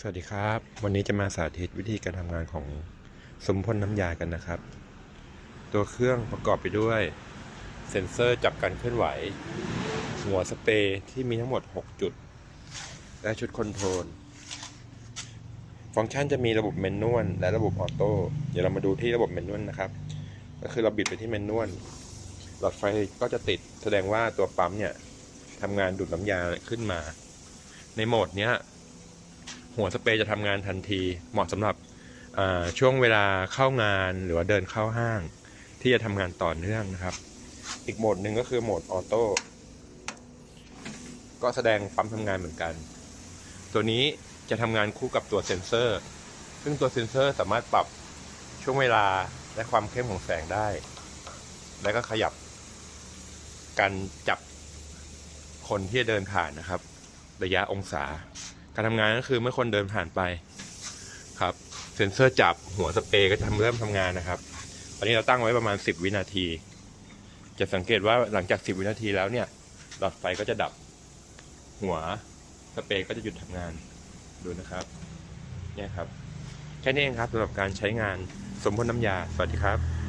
สวัสดีครับ วันนี้จะมาสาธิตวิธีการทำงานของสมพ่นน้ำยากันนะครับ ตัวเครื่องประกอบไปด้วย เซ็นเซอร์จับการเคลื่อนไหว หัวสเปรย์ที่มีทั้งหมด 6 จุด และชุดคอนโทรล ฟังก์ชันจะมีระบบแมนนวลและระบบออโต้ เดี๋ยวเรามาดูที่ระบบแมนนวลนะครับ ก็คือเราบิดไปที่แมนนวลหลอดไฟก็จะติดแสดงว่าตัวปั๊มเนี่ยทำงานดูดน้ำยาขึ้นมา ในโหมดเนี้ย หัวสเปรย์จะทำงานทันที เหมาะสำหรับช่วงเวลาเข้างานหรือว่าเดินเข้าห้าง ที่จะทำงานต่อเนื่องนะครับ อีกโหมดหนึ่งก็คือโหมดออโต้ก็แสดงปั๊มทำงานเหมือนกัน ตัวนี้จะทำงานคู่กับตัวเซ็นเซอร์ ซึ่งตัวเซ็นเซอร์สามารถปรับช่วงเวลาและความเข้มของแสงได้ แล้วก็ขยับการจับคนที่จะเดินผ่านนะครับ ระยะองศา การทำงานก็คือเมื่อคนเดินผ่านไปครับเซ็นเซอร์จับหัวสเปรย์ก็จะเริ่มทำงานนะครับตอนนี้เราตั้งไว้ประมาณ 10 วินาที จะสังเกตว่าหลังจาก 10 วินาทีแล้วเนี่ยหลอดไฟก็จะดับ หัวสเปรย์ก็จะหยุดทำงานดูนะครับเนี่ยครับแค่นี้เองครับสำหรับการใช้งานสมพ่นน้ำยา สวัสดีครับ